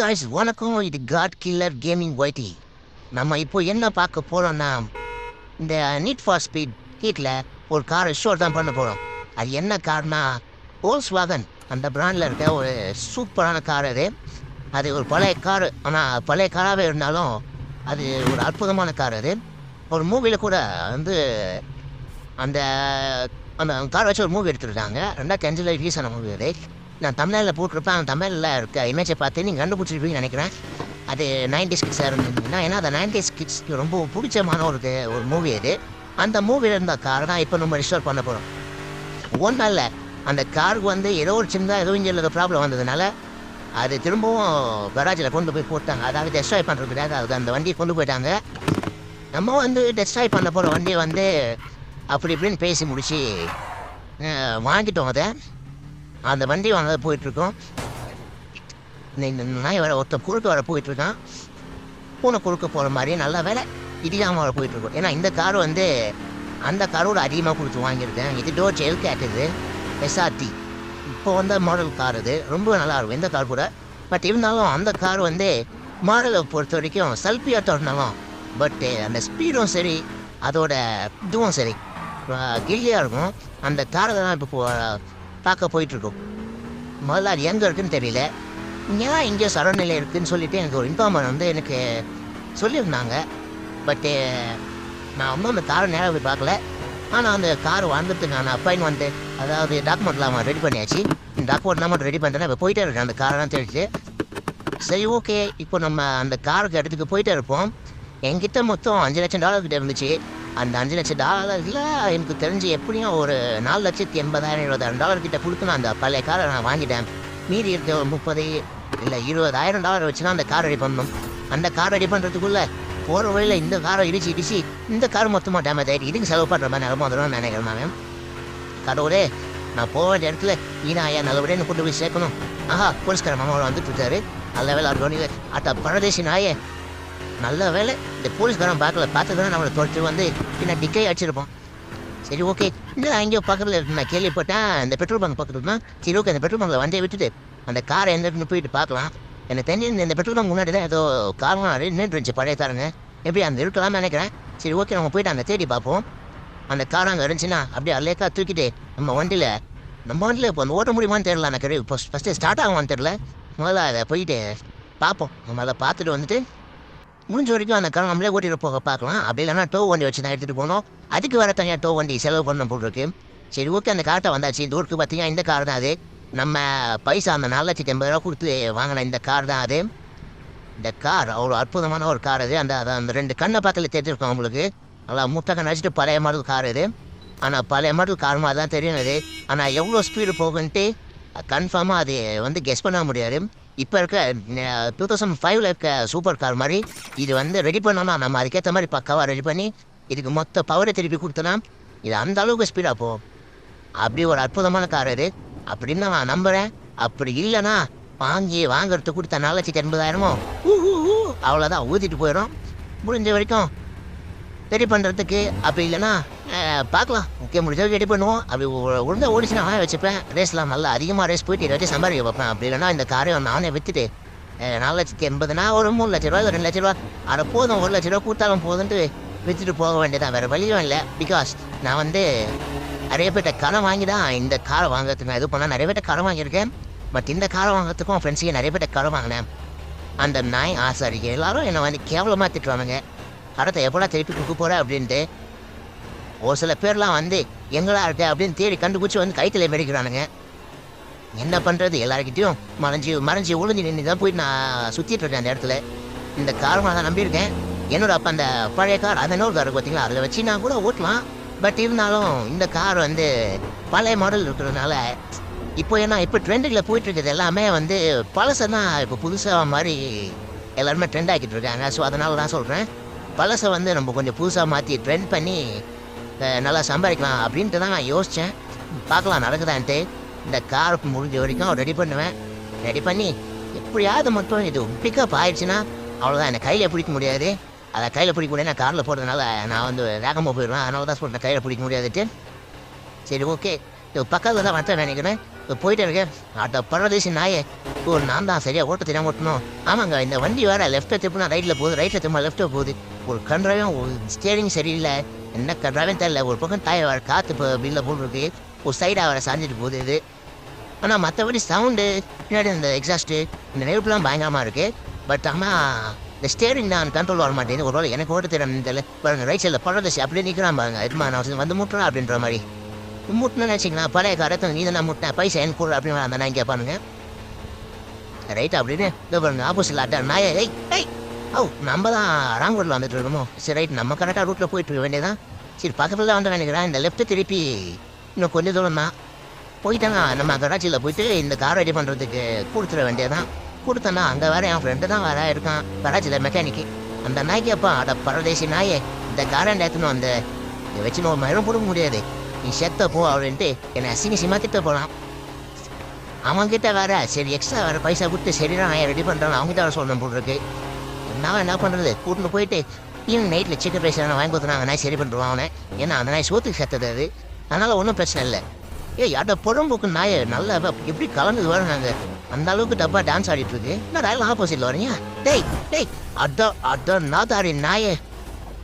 Guys வணக்கம். இது God killer gaming YT நம்ம இப்போ என்ன பார்க்க போகிறோம்னா இந்த நீட் ஃபார் ஸ்பீட் ஹீட்டில் ஒரு காரை ஷோர் தான் பண்ண போகிறோம் அது என்ன கார்னா ஓல்ஸ் வாகன் அந்த பிராண்டில் இருக்க ஒரு சூப்பரான கார் அது. அது ஒரு பழைய கார் ஆனால் பழைய காராகவே இருந்தாலும் அது ஒரு அற்புதமான கார் அது. ஒரு மூவியில் கூட வந்து அந்த அந்த கார் வச்சு ஒரு மூவி எடுத்துருக்காங்க. ரெண்டாயிரத்தி அஞ்சில் ரீசான மூவி அது. நான் தமிழில் போட்டிருப்பேன் அந்த தமிழில் இருக்க இமேஜை பார்த்து நீங்கள் கண்டுபிடிச்சிருப்பீங்கன்னு நினைக்கிறேன். அது நைன்டிஸ் கிட்ஸாக இருந்ததுன்னா ஏன்னா அந்த நைன்டிஸ் கிட்ஸ்க்கு ரொம்ப பிடிச்சமான ஒரு ஒரு மூவி அது. அந்த மூவியில் இருந்த காரை தான் இப்போ நம்ம ரிஸ்டோர் பண்ண போகிறோம் ஒன்றும் இல்லை. அந்த காருக்கு வந்து ஏதோ ஒரு சின்னதாக ஏதோ இங்கே ப்ராப்ளம் வந்ததுனால அது திரும்பவும் கராஜில் கொண்டு போய் போட்டாங்க. அதாவது டெஸ்ட்ராய் பண்ணுறதுக்காக அது அந்த வண்டியை கொண்டு போயிட்டாங்க. நம்ம வந்து டெஸ்ட்ராய் பண்ண போகிற வண்டியை வந்து அப்படி இப்படின்னு பேசி முடிச்சு வாங்கிட்டோம் அதை. அந்த வண்டி வாங்க போயிட்டுருக்கோம். இந்த நாய் வர ஒருத்தன் குறுக்க வர போயிட்டுருக்கான். பூனை குறுக்க போகிற மாதிரி நல்ல வேலை. இடியாமல் வர போயிட்டுருக்கோம். ஏன்னா இந்த கார் வந்து அந்த காரோட அதிகமாக கொடுத்து வாங்கியிருக்கேன். இது டோர் எல் கேட்டது எஸ்ஆர்டி இப்போ வந்த மாடல் கார் இது. ரொம்ப நல்லாயிருக்கும் இந்த கார் கூட. பட் இருந்தாலும் அந்த கார் வந்து மாடலை பொறுத்த வரைக்கும் செல்ஃபியாக இருந்தாலும் பட்டு eh, அந்த ஸ்பீடும் சரி அதோட இதுவும் சரி. கில்லியாக இருக்கும். அந்த காரை தான் இப்போ பார்க்க போயிட்டுருக்கோம். முதல்ல அது எங்கே இருக்குன்னு தெரியல. ஏன் இங்கே சரநிலை இருக்குதுன்னு சொல்லிட்டு எனக்கு ஒரு இன்ஃபார்மர் வந்து எனக்கு சொல்லியிருந்தாங்க. பட்டு eh, நான் ஒன்றும் அந்த காரை நேராக போய் பார்க்கல. ஆனால் அந்த கார் வாங்குறதுக்கான அப்பாயின் வந்து அதாவது டாக்குமெண்ட்லாம் ரெடி பண்ணியாச்சு. டாக்குமெண்ட்லாம் மட்டும் ரெடி பண்ணிட்டேன் இப்போ போயிட்டே இருக்கேன். அந்த காரெல்லாம் தெரிஞ்சு சரி ஓகே இப்போ நம்ம அந்த காருக்கு இடத்துக்கு போயிட்டே இருப்போம். என்கிட்ட மொத்தம் அஞ்சு லட்சம் டாலர் கிட்டே இருந்துச்சு. அந்த அஞ்சு லட்சம் டாலரில் எனக்கு தெரிஞ்சு எப்படியும் ஒரு நாலு லட்சத்தி எண்பதாயிரம் இருபதாயிரம் டாலர் கிட்ட கொடுத்து நான் அந்த பழைய காரை நான் வாங்கிட்டேன். மீதி இருக்க ஒரு முப்பது இல்லை இருபதாயிரம் டாலர் வச்சு தான் அந்த கார் ரெடி பண்ணணும். அந்த கார் ரெடி பண்ணுறதுக்குள்ளே போகிற வழியில் இந்த காரை இடிச்சு இடிச்சு இந்த கார் மொத்தமாக டேமேஜ் ஆகிட்டு இதுக்கு செலவு பண்ணுற மாதிரி நிலம வந்துடும் நினைக்கிறேன் மேம் கடவுளே நான் போக வேண்டிய இடத்துல ஈனா ஐயா நல்லபடியாக கூட்டு கொண்டு போய் சேர்க்கணும். ஆஹா போலீஸ்கார மாமாவோட வந்துட்டு இருக்காரு. நல்ல வேலை அட்டா கவனிக்கல பரதேசி நாயே நல்ல வேலை. இந்த போலீஸ்காரன் பார்க்கல பார்த்ததுனா நம்மளை தொட்டு வந்து பின்ன டிக்கை அடிச்சிருப்போம் சரி ஓகே. இல்லை எங்கேயோ பக்கத்தில் நான் கேள்விப்பட்டேன். இந்த பெட்ரோல் பங்க் பக்கத்தில் தான். சரி ஓகே அந்த பெட்ரோல் பங்கில் வண்டியை விட்டுட்டு அந்த காரை எந்த போயிட்டு பார்க்கலாம். எனக்கு தெரிஞ்சு இந்த- பெட்ரோல் பங்க் முன்னாடி தான் ஏதோ காரணம் நின்று இருந்துச்சு பழைய காரங்க. எப்படி அந்த இருக்கலாம்னு நினைக்கிறேன்? சரி ஓகே நம்ம போயிட்டு அந்த தேடி பார்ப்போம். அந்த கார் அங்கே இருந்துச்சுன்னா அப்படியே அலேக்கா தூக்கிட்டு நம்ம வண்டியில் நம்ம வண்டியில் இப்போ அந்த ஓட்ட முடியுமான்னு தெரியல எனக்கு இப்போ ஃபஸ்ட்டு ஸ்டார்ட் ஆகுமான்னு தெரியல. முதல்ல அதை போயிட்டு பார்ப்போம். நம்ம அதை பார்த்துட்டு வந்துட்டு முடிஞ்ச வரைக்கும் அந்த கார் நம்மளே ஓட்டிட்டு போக பார்க்கலாம். அப்படி இல்லைன்னா டோ வண்டி வச்சு தான் எடுத்துகிட்டு போனோம் அதுக்கு வேறு தனியாக டோ வண்டி செலவு பண்ண போட்டுருக்கு சரி ஓகே அந்த கார்ட்டை வந்தாச்சு. இந்த ஊருக்கு பார்த்தீங்கன்னா இந்த கார் தான் அது. நம்ம பைசா அந்த நாலு லட்சத்தி எண்பது ரூபா கொடுத்து வாங்கின இந்த கார் தான் அது. இந்த கார் அவ்வளோ அற்புதமான ஒரு கார் அது. அந்த அந்த ரெண்டு கண்ணை பார்க்கல தெரிஞ்சிருக்கோம் அவங்களுக்கு நல்லா முத்தகம் நடிச்சிட்டு பழைய மாடல் கார் இது. ஆனால் பழைய மாடல் கார் மாதிரி தான் தெரியும் அது. ஆனால் எவ்வளோ ஸ்பீடு போகுன்ட்டு கன்ஃபார்மாக அது வந்து கெஸ் பண்ண முடியாது. இப்போ இருக்க டூ தௌசண்ட் ஃபைவ்ல இருக்க சூப்பர் கார் மாதிரி இது வந்து ரெடி பண்ணோம்னா நம்ம அதுக்கேற்ற மாதிரி பக்காவாக ரெடி பண்ணி இதுக்கு மொத்த பவரை திருப்பி கொடுத்தோன்னா இது அந்த அளவுக்கு ஸ்பீடாக போகும். அப்படி ஒரு அற்புதமான கார் இது. அப்படின்னு நான் நம்புகிறேன் அப்படி இல்லைன்னா வாங்கி வாங்குறதுக்கு கொடுத்த நாலு லட்சத்தி எண்பதாயிரமோ அவ்வளோதான் ஊற்றிட்டு போயிடும். முடிஞ்ச வரைக்கும் ரெடி பண்ணுறதுக்கு அப்படி இல்லைன்னா பார்க்கலாம். முக்கிய முடிஞ்ச ரெடி பண்ணுவோம். அப்படி ஒ- ஓடிச்சு நான் வாங்க வச்சுப்பேன். ரேஸ்லாம் நல்லா அதிகமாக ரேஸ் போயிட்டு இதை வச்சு சம்பாதிக்க பார்ப்பேன் அப்படி இல்லைன்னா இந்த காரை நானே விற்றுட்டு நாலு லட்சத்தி எண்பதுனா ஒரு மூணு லட்ச ரூபா ரெண்டு லட்ச ரூபா அதை போதும் ஒரு லட்ச ரூபா கொடுத்தாலும் போதுன்ட்டு விற்றுட்டு போக வேண்டியதான் வேறு வழியும் இல்லை. பிகாஸ் நான் வந்து நிறைய பேர்ட்ட கடன் வாங்கி தான் இந்த காரை வாங்குறதுக்கு நான் இது பண்ணால். நிறைய பேர்ட்ட கடன் வாங்கியிருக்கேன். பட் இந்த காரை வாங்குறதுக்கும் ஃப்ரெண்ட்ஸுக்கு நிறைய பேர்ட்ட கடன் வாங்கினேன். அந்த நாய் ஆசாரிக்கு எல்லாரும் என்னை வந்து கேவலமாக திட்டுவானுங்க. கடத்தை எப்படா திருப்பி கொடுக்க போகிற அப்படின்ட்டு. ஒரு சில பேர்லாம் வந்து எங்களா இருக்க? அப்படின்னு தேடி கண்டுபிடிச்சி வந்து கைத்தில் மெடிக்கிறானுங்க என்ன பண்ணுறது எல்லாருக்கிட்டையும் மறைஞ்சி மறைஞ்சி ஒளிஞ்சு நின்று தான் போய் நான் சுற்றிட்டு இருக்கேன் அந்த இடத்துல. இந்த கார் நான் தான் நம்பியிருக்கேன். என்னோட அப்போ அந்த பழைய கார் அந்த நூறு கார் பார்த்தீங்களா அதில் வச்சு நான் கூட ஓட்டலாம். பட் இருந்தாலும் இந்த கார் வந்து பழைய மாடல் இருக்கிறதுனால இப்போ ஏன்னா இப்போ ட்ரெண்டில் போயிட்டு இருக்கிறது எல்லாமே வந்து பழசை தான் இப்போ புதுசாக மாதிரி எல்லாருமே ட்ரெண்ட் ஆக்கிட்டு இருக்காங்க. ஸோ அதனால தான் சொல்கிறேன் பழசை வந்து நம்ம கொஞ்சம் புதுசாக மாற்றி ட்ரெண்ட் பண்ணி நல்லா சம்பாதிக்கலாம் அப்படின்ட்டு தான் நான் யோசித்தேன் பார்க்கலாம் நடக்குதான்ட்டு இந்த கார் முடிஞ்ச வரைக்கும் ரெடி பண்ணுவேன். ரெடி பண்ணி எப்படியாவது மட்டும் இது பிக்கப் ஆயிடுச்சுன்னா அவ்வளோதான் என்னை கையில் பிடிக்க முடியாது. அதை கையில் பிடிக்க முடியாது நான் காரில் போடுறதுனால நான் வந்து வேகமாக போயிடுவேன். அதனால தான் சொல்கிறேன் கையில் பிடிக்க முடியாதுட்டு சரி ஓகே இது பக்கத்தில் தான் வந்துட்டேன் நினைக்கிறேன். இப்போ போயிட்டே இருக்கேன் அட பரதேசி நாயே ஓ நான் தான் சரியாக ஓட்ட தெரியாமல் ஓட்டணும். ஆமாங்க இந்த வண்டி வேற லெஃப்ட்டை திருப்பினா ரைட்டில் போகுது ரைட்டில் திரும்ப லெஃப்ட்டில் போகுது. ஒரு கன்றாவையும் ஒரு ஸ்டியரிங் சரியில்லை. என்ன கன்றாவையும் தெரியல. ஒரு பக்கம் தாய் வேறு காற்று இப்போ பில்ல போட்டுருக்கு. ஒரு சைடாக வேறு சாஞ்சிட்டு போகுது. இது ஆனால் மற்றபடி சவுண்டு பின்னாடி இந்த எக்ஸாஸ்ட்டு இந்த நெருப்புலாம் பயங்கரமாக இருக்குது பட் ஆனால் இந்த ஸ்டேரிங் நான் கண்ட்ரோல் வர மாட்டேங்குது. ஒரு வேலை எனக்கு ஓட்ட தெரியும் தெரியல. பாருங்க ரைட் சைடில் பரதேசி அப்படியே நிற்கிறான் பாருங்க. எதுமா நான் வந்து முட்டுறா அப்படின்ற மாதிரி. முட்டினு வச்சிங்களா பழைய காரத்தை நீ தான் முட்டினேன் பைசா எனக்கு கூட அப்படின்னு நான் இங்கே பாருங்க. ரைட் அப்படின்னு இதோ பாருங்க ஆப்போசிட்ல அட்டா நாய ஏய் ஏய் Oh, ஓ நம்ம தான் ராங் ரோட்டில் வந்துட்டு இருக்கோமோ? சரி ரைட் நம்ம கரெக்டாக ரூட்டில் போயிட்டு இருக்க வேண்டியதான் சரி பக்கத்தில் வந்து நினைக்கிறேன். இந்த லெஃப்ட்டு திருப்பி இன்னும் கொஞ்சம் தூரம் தான் போயிட்டாங்க நம்ம கராச்சியில் போயிட்டு இந்த கார் ரெடி பண்ணுறதுக்கு கொடுத்துட வேண்டியதான் கொடுத்தேன்னா அங்கே வேற என் ஃப்ரெண்டு தான் வேற இருக்கான். கராச்சியில் மெக்கானிக்கு அந்த நாய்க்கு அப்பா அட பரதேசி நாயே இந்த காரை எடுத்துன்னு அந்த இதை வச்சு நம்ம மரம் போட முடியாது. நீ செத்த போ அப்படின்ட்டு என்னை அசிங்க சிமா திட்ட போனான். அவன்கிட்ட வேற சரி எக்ஸ்ட்ரா வேற பைசா கொடுத்து சரி நான் ரெடி பண்ணுறேன் அவங்ககிட்ட வேறு சொல்லணும் போட்டுருக்கு நான் என்ன பண்ணுறது கூட்டின்னு போயிட்டு ஈவினிங் நைட்டில் சிக்கன் ரைஸ் எதனா வாங்கி கொடுத்து அந்த நாய் சரி பண்ணுறான் அவனை. ஏன்னா அந்த நாய் சோத்துக்கு செத்தது அது. அதனால் ஒன்றும் பிரச்சனை இல்லை. ஏய் அட புறம்போக்கு நாயை நல்லா எப்படி கலந்து வராங்க அந்த அளவுக்கு டப்பா டான்ஸ் ஆடிட்டு இருக்கு. என்ன ரயில் ஆப்போசிட்ல வரீங்க டேய் டேய் அதான் அதான் நாதாரி நாயே.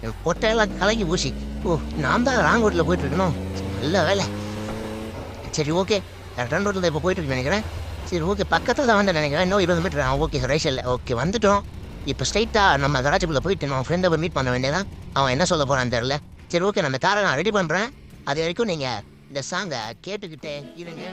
கொட்டையெல்லாம் பொட்டையெல்லாம் கலங்கி பூசி. ஓ நான் தான் ராங் ரோட்டில் போயிட்டு இருக்கணும். நல்ல வேலை. சரி ஓகே ரெண்டு ரோட்டில் இப்போ போயிட்டு இருக்கு நினைக்கிறேன். சரி ஓகே பக்கத்தில் தான் வந்து நினைக்கிறேன். இன்னும் இருபது மீட்டர் ஓகே ரைஸ் இல்லை. ஓகே வந்துட்டோம். இப்போ ஸ்ட்ரைட்டாக நம்ம கராச்சிக்குள்ளே போயிட்டு நம்ம ஃப்ரெண்டை போய் மீட் பண்ண வேண்டியதான் அவன் என்ன சொல்ல போகிறான்னு தெரில சரி ஓகே நான் அந்த காரை நான் ரெடி பண்ணுறேன் அது வரைக்கும் நீங்கள் இந்த சாங்கை கேட்டுக்கிட்டே இருங்க.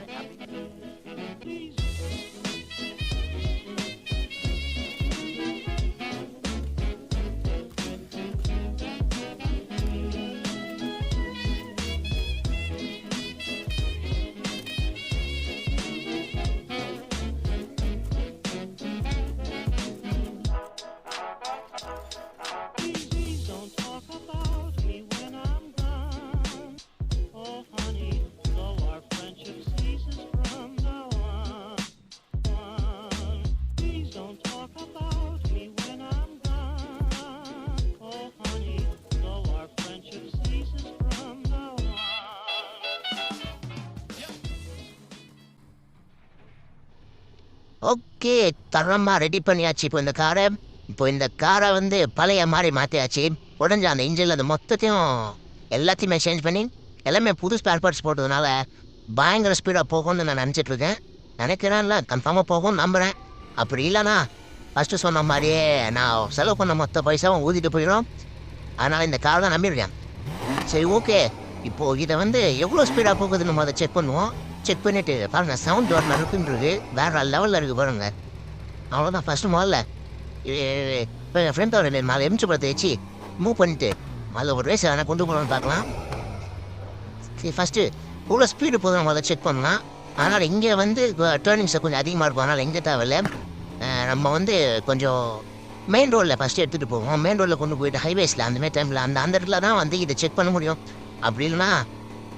ஓகே தரமாக ரெடி பண்ணியாச்சு. இப்போ இந்த காரை இப்போ இந்த காரை வந்து பழைய மாதிரி மாற்றியாச்சு உடஞ்ச அந்த இன்ஜினில் அந்த மொத்தத்தையும் எல்லாத்தையுமே சேஞ்ச் பண்ணி எல்லாமே புது ஸ்பேர் பார்ட்ஸ் போட்டதுனால பயங்கர ஸ்பீடாக போகும்னு நான் நினச்சிட்ருக்கேன் நினைக்கிறேன்ல கன்ஃபார்மாக போகும் நம்புகிறேன் அப்படி இல்லைனா ஃபஸ்ட்டு சொன்ன மாதிரியே நான் செலவு பண்ண மொத்த பைசாவும் ஊதிட்டு போயிடும். அதனால் இந்த கார் தான் நம்பிடுறேன் சரி ஓகே இப்போது இதை வந்து எவ்வளோ ஸ்பீடாக போகுதுன்னு அதை செக் பண்ணுவோம். செக் பண்ணிட்டு பாருங்க சவுண்ட் டோர் நறுக்குன்றது வேற லெவலில் இருக்கு பாருங்க அவ்வளோதான் ஃபர்ஸ்ட் முதல்ல இப்போ என் ஃப்ரெண்ட் ஒரு நாலு எம்சி படத்தை வச்சு மூவ் பண்ணிட்டு அதில் ஒரு ரேஸ் வேணால் கொண்டு போகலான்னு பார்க்கலாம் சரி ஃபஸ்ட்டு இவ்வளோ ஸ்பீடு போதும் முதல்ல செக் பண்ணலாம் அதனால் இங்கே வந்து டேர்னிங்ஸை கொஞ்சம் அதிகமாக இருக்கும் அதனால் எங்கே தேவையில்ல நம்ம வந்து கொஞ்சம் மெயின் ரோடில் ஃபஸ்ட்டு எடுத்துகிட்டு போவோம் மெயின் ரோட்டில் கொண்டு போயிட்டு ஹைவேஸில் அந்தமாரி டைமில் அந்த அந்த இடத்துல தான் வந்து இதை செக் பண்ண முடியும் அப்படி இல்லைன்னா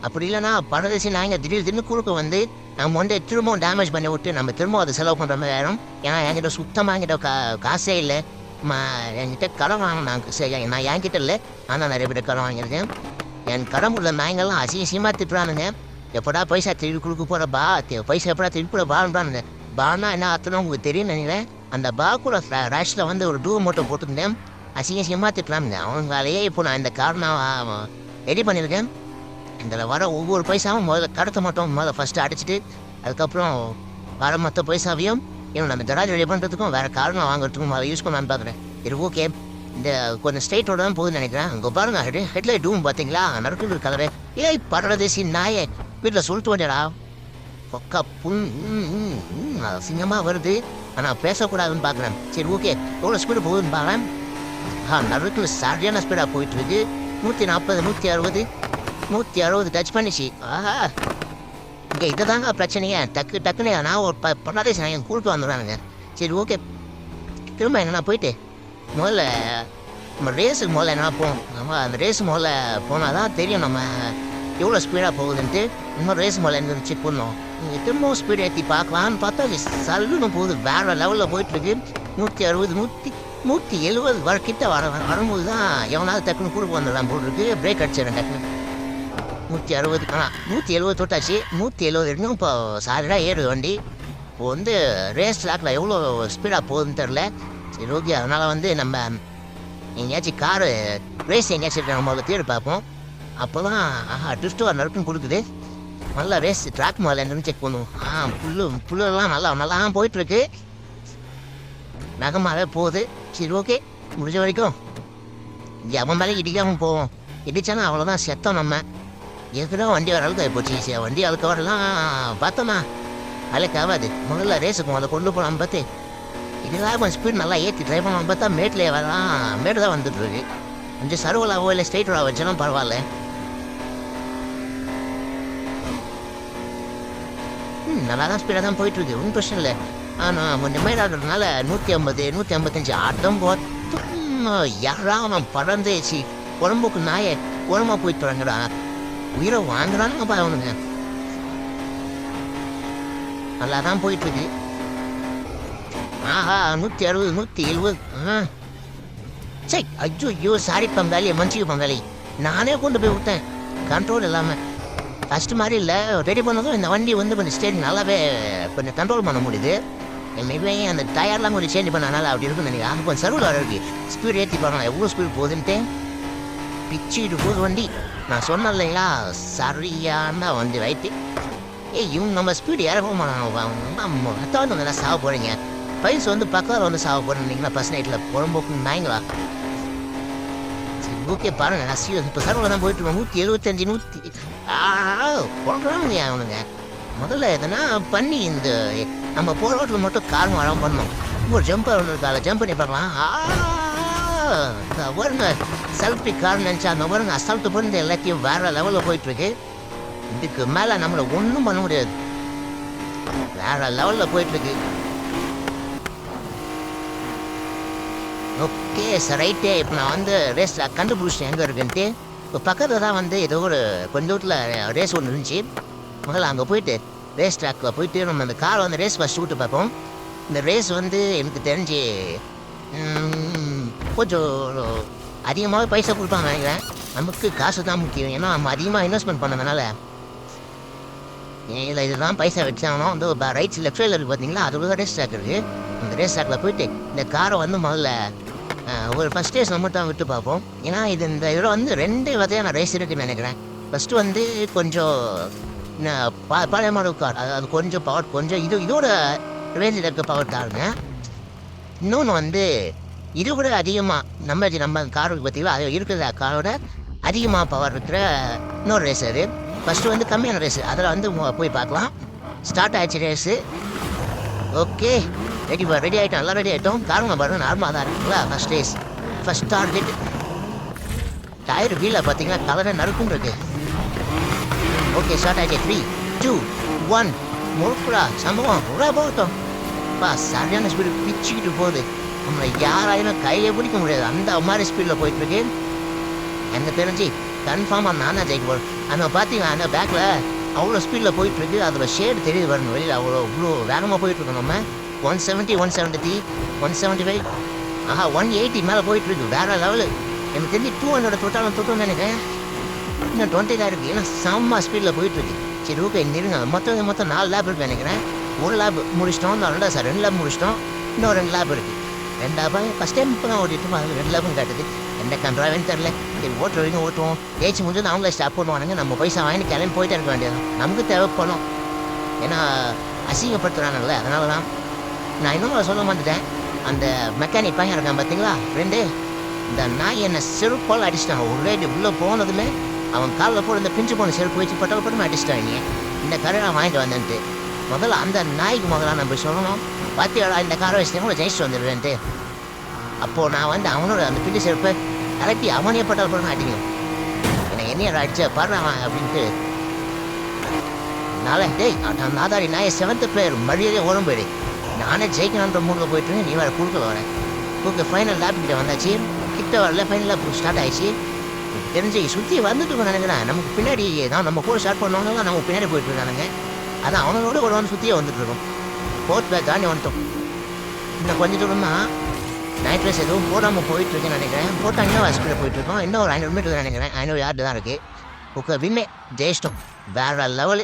அப்படி இல்லைனா பரதேசி நாங்கள் திடீர் திடீர்னு குறுக்க வந்து நம்ம வந்து திரும்பவும் டேமேஜ் பண்ணி விட்டு நம்ம திரும்பவும் அதை செலவு பண்ணுற மாதிரி ஆயிரும். ஏன்னா என்கிட்ட சுத்தமாக என்கிட்ட கா காசே இல்லை. மா என்கிட்ட கடன் வாங்கினேன் சரி நான் என்கிட்ட இல்லை. ஆனால் நிறைய பேர் கடன் வாங்கியிருக்கேன். என் கடன் உள்ள நாயங்கள்லாம் அசிங்கசியமாக திட்டுறானுங்க. எப்படா பைசா திருப்பி கொடுக்க போகிற பா பைசா எப்படா திருப்பி கூட பான்றானுங்க பானா என்ன அத்தனை உங்களுக்கு தெரியும் நினைக்கிறேன். அந்த பா கூட ரேஷில் வந்து ஒரு டூ மட்டும் போட்டிருந்தேன். அசிங்கசியமாக திட்டுறானுங்க. அவங்களாலேயே இப்போ நான் இந்த கார் நான் ரெடி பண்ணியிருக்கேன். இதில் வர ஒவ்வொரு பைசாவும் முதல்ல கடத்த மாட்டோம். முதல்ல ஃபஸ்ட்டு அடிச்சிட்டு அதுக்கப்புறம் வர மற்ற பைசாவையும் இன்னும் நம்ம கராஜ் ரெடி பண்ணுறதுக்கும் வேறு காரணம் வாங்குறதுக்கும் அதை யூஸ் பண்ணலான்னு பார்க்குறேன் இது ஓகே இந்த கொஞ்சம் ஸ்டேட்டோட தான் போகுதுன்னு நினைக்கிறேன். அங்கே பாருங்க ஹெட் ஹெட்லைட் டூம் பார்த்தீங்களா? நடக்குது கலரு. ஏய் பரதேசி நாயே வீட்டில் சொல்லிட்டு வந்தேடா. பொக்கா புண் அசிங்கமாக வருது. ஆனால் பேசக்கூடாதுன்னு பார்க்குறேன் சரி ஓகே எவ்வளோ ஸ்பீடு போகுதுன்னு பார்க்குறேன் ஆ நடுக்கில் சரியான ஸ்பீடாக போயிட்டு இருக்கு. நூற்றி நாற்பது நூற்றி அறுபது. நூற்றி அறுபது டச் பண்ணிச்சு. ஆஹா. இங்கே இதை தாங்க பிரச்சனையே. டக்கு டக்குன்னு நான் ஒரு ப பண்ணாதே நான் கூப்பிட்டு வந்துடுறானுங்க. சரி ஓகே திரும்ப எங்கன்னா போயிட்டு முதல்ல நம்ம ரேஸுக்கு முதல்ல என்ன போகணும். நம்ம அந்த ரேஸ் முதல்ல போனால் தான் தெரியும் நம்ம எவ்வளோ ஸ்பீடாக போகுதுன்ட்டு. இன்னும் ரேஸ் முதல்ல என்ன செக் பண்ணோம் நீங்கள் திரும்பவும் ஸ்பீடு ஏற்றி பார்க்கலாம்னு பார்த்தா அது சல்லுன்னு போகுது. வேறு லெவலில் போயிட்டுருக்கு. நூற்றி அறுபது நூற்றி நூற்றி எழுபது வர கிட்ட வர வரும்போது தான் எவனாவது டக்குன்னு கூட வந்துடலாம் போட்டுருக்கு பிரேக் அடிச்சிடறேன் டக்குன்னு. நூற்றி அறுபது ஆ நூற்றி எழுபது தொட்டாச்சு நூற்றி எழுபது வரைக்கும் இப்போ சாரிடாக ஏறுது வண்டி. இப்போ வந்து ரேஸ் ட்ராக்கில் எவ்வளோ ஸ்பீடாக போகுதுன்னு தெரில சரி ஓகே அதனால் வந்து நம்ம எங்கேயாச்சும் காரு ரேஸ் எங்கேயாச்சும் நம்ம தேடி பார்ப்போம். அப்போ தான் ஆஹா ட்விஸ்ட்டு வர நறுக்குன்னு கொடுக்குது. நல்லா ரேஸ் ட்ராக் முதல்ல என்னன்னு செக் பண்ணுவோம். ஆ புல்லு புல்லெல்லாம் நல்லா நல்லா போயிட்டுருக்கு. நகமாகவே போகுது. சரி ஓகே முடிஞ்ச வரைக்கும் எவன் மேலே இடிக்காமல் போவோம். இடிச்சானா அவ்வளோதான் செத்தோம் நம்ம. எதுக்குதான் வண்டி வர அளவுக்கு போச்சு வண்டி அழுக்க வரலாம். பார்த்தோமா? அழைக்க ஆகாது. முதல்ல ரேஸுக்கு முதல்ல கொண்டு போகலாம் பார்த்து இதெல்லாம் கொஞ்சம் ஸ்பீட் நல்லா ஏற்றி ட்ரைவ் பண்ணலாம். பார்த்தா மேட்டில் வரலாம். மேடு தான் வந்துட்டுருக்கு. கொஞ்சம் சர்வலாவோ இல்லை ஸ்ட்ரைட் ரோடாக வச்சாலும் பரவாயில்ல. ம் நல்லா தான் ஸ்பீடாக தான் போயிட்டுருக்கு. ஒன்றும் பிரச்சனை இல்லை. ஆனால் கொஞ்சம் மேல் ஆடுறதுனால நூற்றி ஐம்பது நூற்றி ஐம்பத்தஞ்சு ஆட்டம் போத்தும் யாரா அவன் பறந்தேச்சு உடம்புக்கு நாயை. உரமாக போயிட்டு தொடங்குறா உயிரை வாங்குறானுங்கப்பா அவனுங்க நல்லா தான் போயிட்டுருக்கு. ஆஹா நூற்றி அறுபது நூற்றி எழுபது. ஆ. சை ஐயோ ஐயோ சாரி பங்காளி மன்னிச்சுக்க பங்காளி. நானே கொண்டு போய் விட்டேன். கண்ட்ரோல் இல்லாமல் ஃபஸ்ட்டு மாதிரி இல்லை. ரெடி பண்ணதும் இந்த வண்டி வந்து கொஞ்சம் ஸ்டேஜ் நல்லாவே கொஞ்சம் கண்ட்ரோல் பண்ண முடியுது. மேபி அந்த டயர்லாம் கொஞ்சம் சேஞ்ச் பண்ணனால அப்படி இருக்குன்னு நினைக்கிறேன். அங்கே கொஞ்சம் சர்வில் வர இருக்கு ஸ்பீட் ஏற்றி பார்க்கலாம் எவ்வளோ ஸ்பீட் போகுதுன்ட்டு. பிச்சிடு போது வண்டி. நான் சொன்னேன் இல்லைங்களா சரியான வண்டி ரைட்டு ஏய் இவங்க நம்ம ஸ்பீடு இறங்குமா நம்ம ரத்தம் வந்து சாக போகிறீங்க பைஸ் வந்து பக்கத்தில் வந்து சாக போகிறீங்களா ஃபஸ்ட் நைட்டில் புறம்போக்கு நாய்ங்களா? ஓகே பாருங்க நான் சீரியஸ் இப்போ சர்வில் தான் போயிட்டு நூற்றி எழுபத்தஞ்சு நூற்றி போடுறாங்க அவனுங்க. முதல்ல எதனா பண்ணி இந்த நம்ம போகிற மட்டும் காரணம் வராமல் பண்ணணும் ஒரு ஜம்ப் ஒன்று இருக்கால ஜம்ப் பண்ணி பார்க்கலாம். ஆ, இந்த வருங்க செல்ஃபி கார் நினச்சா அந்த வருங்க அசால்ட்டு பண்ணி எல்லாத்தையும் வேற லெவலில் போயிட்டு இருக்கு. இதுக்கு மேலே நம்மளை ஒன்றும் பண்ண முடியாது. வேற லெவலில் போயிட்டு இருக்கு. ஓகே சார் ரைட்டே இப்போ நான் வந்து ரேஸ் கண்டுபிடிச்சிட்டேன். எங்கே இருக்குன்ட்டு? இப்போ பக்கத்தில் தான் வந்து ஏதோ ஒரு கொஞ்ச ரேஸ் ஒன்று இருந்துச்சு. முதல்ல அங்கே போயிட்டு ரேஸ் ட்ராக்கில் போயிட்டு நம்ம அந்த காரை வந்து ரேஸ் ஃபஸ்ட் விட்டு பார்ப்போம். இந்த ரேஸ் வந்து எனக்கு தெரிஞ்சு கொஞ்சம் அதிகமாகவே பைசா கொடுப்பாங்க நினைக்கிறேன். நமக்கு காசு தான் முக்கியம். ஏன்னா நம்ம அதிகமாக இன்வெஸ்ட்மெண்ட் பண்ணதுனால. இல்லை இதுதான் பைசா வச்சாங்கன்னா வந்து ரைட் லெஃப்ட் சைடில் இருக்குது பார்த்தீங்களா அது தான் ரேஸ் ட்ராக் இருக்குது அந்த ரேஸ் ட்ராக்கில் போயிட்டு இந்த காரை வந்து முதல்ல ஒரு ஃபஸ்ட் டேஸ் மட்டும் தான் விட்டு பார்ப்போம். ஏன்னா இது இந்த இதில் வந்து ரெண்டு வகையான ரேஸ் இருக்குன்னு நினைக்கிறேன். ஃபஸ்ட்டு வந்து கொஞ்சம் பா பழைய மாடல் கார் அது அது கொஞ்சம் பவர் கொஞ்சம் இது இதோட ரேஞ்சில் இருக்க பவர் காருங்க இன்னொன்று வந்து இது கூட அதிகமாக நம்ம இது நம்ம காருக்கு பார்த்தீங்களா அது இருக்கிற காரோட அதிகமாக பவர் இருக்கிற இன்னொரு ரேஸ் அது. ஃபஸ்ட்டு வந்து கம்மியான ரேஸு அதில் வந்து போய் பார்க்கலாம். ஸ்டார்ட் ஆயிடுச்சு ரேஸு ஓகே ரெடி ரெடி ஆகிட்டோம் எல்லாம் ரெடி ஆகிட்டோம் காரணம் பாருங்கள் நார்மலாக தான் இருக்குங்களா first race first target tyre வீலில் பார்த்தீங்கன்னா கலரை நறுக்கும் இருக்கு. ஓகே ஸ்டார்ட் ஆயிடுச்சு. த்ரீ டூ ஒன் முழுப்புடா சம்பவம். உடா போகட்டும். பா சரியான ஸ்பீடு பிச்சுக்கிட்டு போகுது. நம்மளை யாராலையும் கையிலே பிடிக்க முடியாது. அந்த மாதிரி ஸ்பீடில் போயிட்டு இருக்கு எனக்கு தெரிஞ்சு கன்ஃபார்மாக நான் தான் ஜெயிக்க போகிறேன் அந்த பார்த்தீங்கன்னா அந்த பேக்கில் அவ்வளோ ஸ்பீடில் போயிட்டு இருக்கு அதில் ஷேடு தெரியுது வரணும் வெளியில் அவ்வளோ இவ்வளோ வேகமாக போயிட்டு இருக்கோம் நம்ம. One seventy one seventy three one seventy five ஆஹா ஒன் எயிட்டி மேலே போயிட்டு இருக்கு வேற லெவலு எனக்கு தெரிஞ்சு டூ ஹண்ட்ரட் தொட்டாலும் தொட்டோம்னு நினைக்கிறேன். இன்னும் டுவெண்ட்டி தான் இருக்குது ஏன்னா செம்ம ஸ்பீடில் போயிட்டு இருக்கு சரி ஓகே நிறுங்க. மொத்தம் மொத்தம் நாலு லேப் இருக்குது நினைக்கிறேன். ஒரு லேப் முடிச்சிட்டோம் இந்த ரெண்டா சார் ரெண்டு லேப் முடிச்சிட்டோம். இன்னும் ரெண்டு லேப் இருக்குது ரெண்டு லேப் ஃபஸ்ட் டைம் இப்போ தான் ஓட்டிட்டு அது ரெண்டு லேப்பும் காட்டுது. எந்த கண்ட்ராவேன்னு தெரில சரி ஓட்டுற வரைக்கும் ஓட்டுவோம். ஜெயிச்சு முடிஞ்சது அவங்களே ஸ்டாப் பண்ணுவானுங்க. நம்ம பைசா வாங்கி கிளம்பி போயிட்டு இருக்க வேண்டியது நமக்கு தேவைப்படும். ஏன்னா அசிங்கப்படுத்துறானுங்களே அதனால தான் நான் இன்னும் சொல்ல மாட்டேன் அந்த மெக்கானிக் பையன் இருக்கான் பார்த்தீங்களா ரெண்டு இந்த நாய் என்னை செருப்பால் அடிச்சிட்டான். ஒரே அடி உள்ளே போனதுமே அவன் காலில் போட இந்த பிஞ்சு போன செருப்பு வச்சு பட்டல் பட்டமே அடிச்சிட்டாங்க இந்த கரை நான் வாங்கிட்டு வந்தேன்ட்டு. முதல்ல அந்த நாய்க்கு முதல்ல நம்ம சொல்லணும். பார்த்தியோட இந்த கார வச்சு கூட ஜெயிச்சு வந்துடுவேன்ட்டு. அப்போது நான் வந்து அவனோட அந்த பிடி செருப்பை கலட்டி அவனே பட்டால் படம் அடிக்கணும் எனக்கு என்னையோட அடிச்ச பாடுறான் அப்படின்ட்டு. நாளை டேய் நான் நாதாடி நான் செவன்த் பிளேயர் மரியாதை ஓடும் போயிடு. நானே ஜெயிக்கணுன்ற மூடில் போயிட்டு நீ வேறு குறுக்கல வரேன் ஓகே ஃபைனல் லேப் கிட்ட வந்தாச்சு. கிட்ட வரல ஃபைனலாக ஸ்டார்ட் ஆயிடுச்சு. தெரிஞ்சு சுற்றி வந்துட்டு நினைக்கிறேன். நமக்கு பின்னாடி தான் நம்ம கூட ஸ்டார்ட் பண்ணவங்க நமக்கு பின்னாடி போயிட்டு இருக்கானுங்க. அதான் அவனோட ஒரு வந்து சுற்றியே வந்துட்டு இருக்கும். ஃபோர்த் பேக் தாண்டி வந்துட்டோம். இன்னும் கொஞ்சம் தூரம் தான் நைட் ரைஸ் எதுவும் போடாமல் போயிட்டு நினைக்கிறேன். போட்டால் இன்னும் ஸ்பீடில் போயிட்டுருக்கோம் இன்னும் ஒரு ஐநூறு மீட்டர் நினைக்கிறேன். ஐநூறு யார்டு தான் இருக்குது ஓகே வின்னே ஜெயிச்சிட்டோம். வேற லெவலு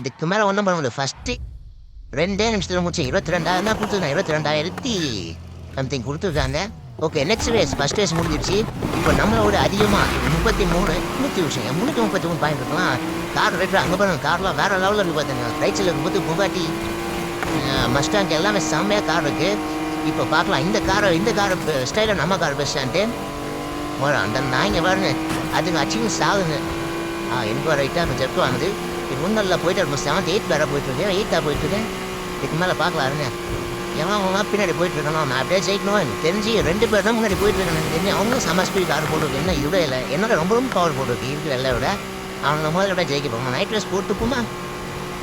இதுக்கு மேலே ஒன்றும் பண்ண முடியாது. ஃபஸ்ட்டு ரெண்டே நிமிஷத்தில் முடிச்சு இருபத்தி ரெண்டாயிரம் தான் கொடுத்துருந்தேன் இருபத்தி ரெண்டாயிரத்தி சம்திங் கொடுத்துருக்காங்க. Okay next race first race முடிஞ்சிருச்சு. இப்போ நம்மளோட அதிகமாக முப்பத்தி மூணு நூற்றி விஷயம். முந்நூற்றி முப்பத்தி மூணு பாயிண்ட் இருக்கலாம் கார் ரேட்டு அங்கே பாருங்க கார்லாம் வேறு லெவலில் இருக்குது பார்த்தீங்க ரைட் சைடில் இருக்கும்போது புகாட்டி மஸ்டாங்க் எல்லாமே செம்மையாக கார் இருக்குது இப்போ பார்க்கலாம் இந்த காரை இந்த கார் ஸ்டைலில் நம்ம கார் பெஸ்ட்டான்ட்டு வரும் அந்த நாய்ங்க பாருங்க அதுங்க அச்சிங்க சாகுங்க ஆ எனக்கு ரைட்டாக கொஞ்சம் ஜெப்ட் வாங்குது. இது ஒன்றில் போயிட்டு இருக்கும் செவன்த் எயிட் வேறு போயிட்டுருக்கேன் எயித்தாக போயிட்டுருக்கேன் இதுக்கு மேலே பார்க்கலாம் இருங்க. எவன் அவன் பின்னாடி போயிட்டு இருக்கணும் நான் அப்படியே ஜெயிக்கணும். எனக்கு தெரிஞ்சு ரெண்டு பேர் தான் முன்னாடி போயிட்டு இருக்காங்க எனக்கு தெரிஞ்சு அவங்களும் சம ஸ்பீட் கார் போட்டுருக்கு. என்ன இவ்வளோ இல்லை. என்னோட ரொம்ப ரொம்ப பவர் போட்டுருக்கு. இருக்கிற எல்லாம் விட. அவங்க முதல்ல விட ஜெயிக்க போவாங்க நைட் ட்ரெஸ் போட்டு போமா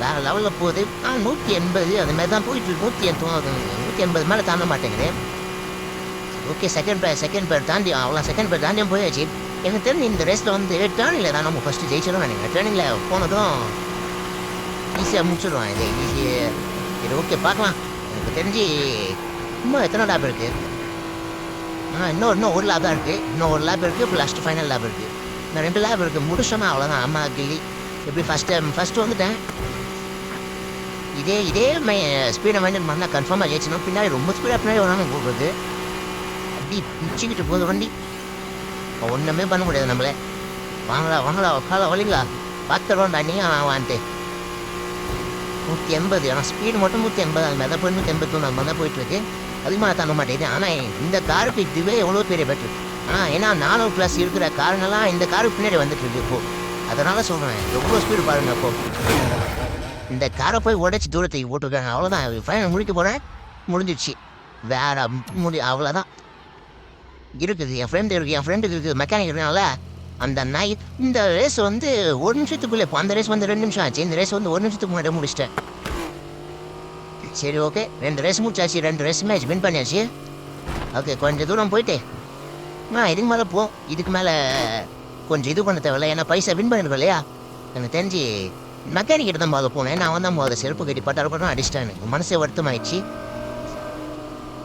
வேறு லெவலில் போகுது. ஆ நூற்றி எண்பது. அதுமாதிரி தான் போயிட்டு நூற்றி எண்பது நூற்றி எண்பது மேலே தாண்ட மாட்டேங்குது. ஓகே செகண்ட் பேர் செகண்ட் பேர் தாண்டி அவ்வளோ செகண்ட் பேர் தாண்டியும் போயாச்சு. எனக்கு தெரிஞ்சு இந்த ரேஸில் வந்து டேர்னிங்கில் தான் நம்ம ஃபஸ்ட்டு ஜெயிச்சிடும் நினைக்கிறேன். டேர்னிங்கில் போனதும் ஈஸியாக முடிச்சிடுவோம் இது ஈஸியாக இது ஓகே பார்க்கலாம். எனக்கு தெரிஞ்சு இன்னும் எத்தனை லேப் இருக்குது ஆ இன்னும் இன்னும் ஒரு லேப் தான் இருக்குது இன்னும் ஒரு லேப் இருக்குது இப்போ லாஸ்ட் ஃபைனல் லேப் இருக்குது இன்னும் ரெண்டு லேப் இருக்குது முடிச்சோன்னா அவ்வளோதான் அம்மா கில்லி. எப்படி ஃபஸ்ட் டைம் ஃபஸ்ட்டு வந்துட்டேன். இதே இதே மை ஸ்பீடை மெயின்டைன் பண்ணால் கன்ஃபார்மாக ஜெயிச்சணும் பின்னாடி ரொம்ப ஸ்பீடாக பின்னாடி வராமல் போகுது. அப்படி பிடிச்சிக்கிட்டு போகுது வண்டி. ஒன்றுமே பண்ண முடியாது நம்மளே. வாங்கலாம் வாங்கலாம் உட்கால வலிங்களா? பார்த்துருவோம்டா நீ வான்ட்டு. நூற்றி எண்பது. ஆனால் ஸ்பீடு மட்டும் நூற்றி எண்பது. அது மாதிரி போய் நூற்றி எண்பத்தொன்று அந்த மாதிரி தான் போயிட்டுருக்கு. அதிகமாக தாண்ட மாட்டேங்குது. ஆனால் இந்த காருக்கு இதுவே எவ்வளோ பெரிய பெட்ரு ஆனால் ஏன்னா நானூறு ப்ளஸ் இருக்கிற காருங்கெல்லாம் இந்த காருக்கு பின்னாடி வந்துட்டு இருக்கு இப்போது அதனால் சொல்கிறேன் எவ்வளோ ஸ்பீடு பாருங்க அப்போ. இந்த காரை போய் உடைச்சி தூரத்துக்கு போட்டிருக்காங்க. அவ்வளோதான் ஃபைனல் முடிக்க போகிறேன் முடிஞ்சிடுச்சு. வேற முடி அவ்வளோதான் இருக்குது. என் ஃப்ரெண்டு இருக்குது. என் ஃப்ரெண்டுக்கு இருக்குது. மெக்கானிக் இருக்கனால அந்த நாய் இந்த ரேஸ் வந்து ஒரு நிமிஷத்துக்குள்ளே இப்போ அந்த ரேஸ் வந்து ரெண்டு நிமிஷம் ஆச்சு. இந்த ரேஸ் வந்து ஒரு நிமிஷத்துக்கு முன்னாடி முடிச்சிட்டேன். சரி ஓகே ரெண்டு ரேஸ் முடிச்சாச்சு. ரெண்டு ரேஸ் மேட்ச் வின் பண்ணியாச்சு. ஓகே கொஞ்சம் தூரம் போயிட்டு. ஆ இதுக்கு மேலே போ. இதுக்கு மேலே கொஞ்சம் இது பண்ண தேவையில்ல. ஏன்னா பைசா வின் பண்ணிருக்கோம் இல்லையா? எனக்கு தெரிஞ்சு மெக்கானிக் கிட்ட தான் முதல்ல போனேன். நான் வந்து அதை செருப்பு கட்டி பட்டாரு கூட அடிச்சிட்டேன். எனக்கு மனசே வருத்தமாயிடுச்சு.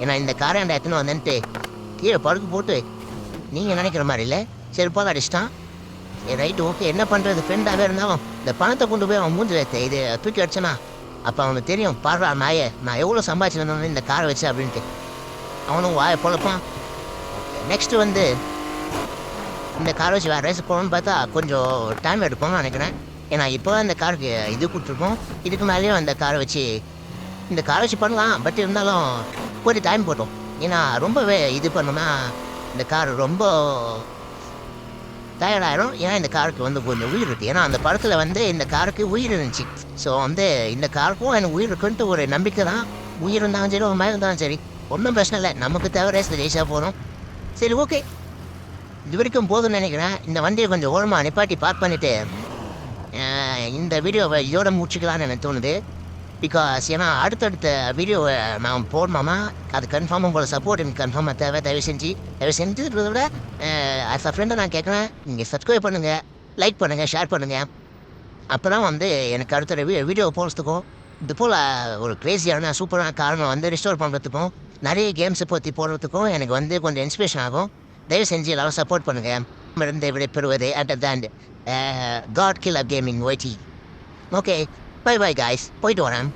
ஏன்னா இந்த காரை எத்தனை வந்தேன்ட்டு கீழே படுக்கு போட்டு நீங்கள் நினைக்கிற மாதிரி இல்லை. செருப்பால் அடிச்சிட்டான். ஏ ரைட்டு ஓகே என்ன பண்ணுறது ஃப்ரெண்டாகவே இருந்தாலும் இந்த பணத்தை கொண்டு போய் அவன் மூஞ்சில் தே- இது தூக்கி அடிச்சனா? அப்போ அவனுக்கு தெரியும் பாடுறா நாயே நான் எவ்வளோ சம்பாதிச்சிருந்தேன் இந்த காரை வச்சு அப்படின்ட்டு. அவனும் வாயை பொழப்பான். நெக்ஸ்ட்டு வந்து இந்த காரை வச்சு வேறு ரேஸ் போகணும்னு பார்த்தா கொஞ்சம் டைம் எடுப்போம்னு நினைக்கிறேன். ஏன்னா இப்போ இந்த காருக்கு இது கொடுத்துருக்கோம். இதுக்கு மேலேயும் அந்த காரை வச்சு இந்த காரை வச்சு பண்ணலாம். பட் இருந்தாலும் கொஞ்சம் டைம் போட்டோம். ஏன்னா ரொம்பவே இது பண்ணோம்னா இந்த கார் ரொம்ப டயர்டாயிரும் ஏன்னா இந்த காருக்கு வந்து கொஞ்சம் உயிர் இருக்குது ஏன்னா அந்த படத்தில் வந்து இந்த காருக்கு உயிர் இருந்துச்சு. ஸோ வந்து இந்த காருக்கும் எனக்கு உயிர் இருக்குன்ட்டு ஒரு நம்பிக்கை தான். உயிர் இருந்தாலும் சரி ஒரு மயம் இருந்தாலும் சரி. ஒன்றும் பிரச்சனை இல்லை. நமக்கு தேவை ரேஸில் ஜெயிச்சா போகிறோம் சரி ஓகே இது வரைக்கும் போதும்னு நினைக்கிறேன். இந்த வண்டியை கொஞ்சம் ஓரமாக நிப்பாட்டி பார்க் பண்ணிவிட்டு இந்த வீடியோவை இதோட முடிச்சுக்கலான்னு எனக்கு தோணுது. பிகாஸ் ஏன்னா அடுத்தடுத்த வீடியோவை நான் போடணுமா அது கன்ஃபார்மாக உங்களோட சப்போர்ட் எனக்கு கன்ஃபார்மாக தேவை. தயவு செஞ்சு தயவு செஞ்சதை விட ஆஸ் அ ஃப்ரெண்டை நான் கேட்குறேன். நீங்கள் சப்ஸ்கிரைப் பண்ணுங்கள் லைக் பண்ணுங்கள் ஷேர் பண்ணுங்கள் அப்போ தான் வந்து எனக்கு அடுத்த வீ வீடியோ போடுறதுக்கும் இது போல் ஒரு க்ரேஸியான சூப்பரான காரணம் வந்து ரிஸ்டோர் பண்ணுறதுக்கும் நிறைய கேம்ஸை பற்றி போடுறதுக்கும் எனக்கு வந்து கொஞ்சம் இன்ஸ்பிரேஷன் ஆகும். தயவு செஞ்சு எல்லாரும் சப்போர்ட் பண்ணுங்கள் இருந்து விடைபெறுவது அட் தண்ட் காட் கில் அப் gaming YT okay bye bye guys போயிட்டு வரேன்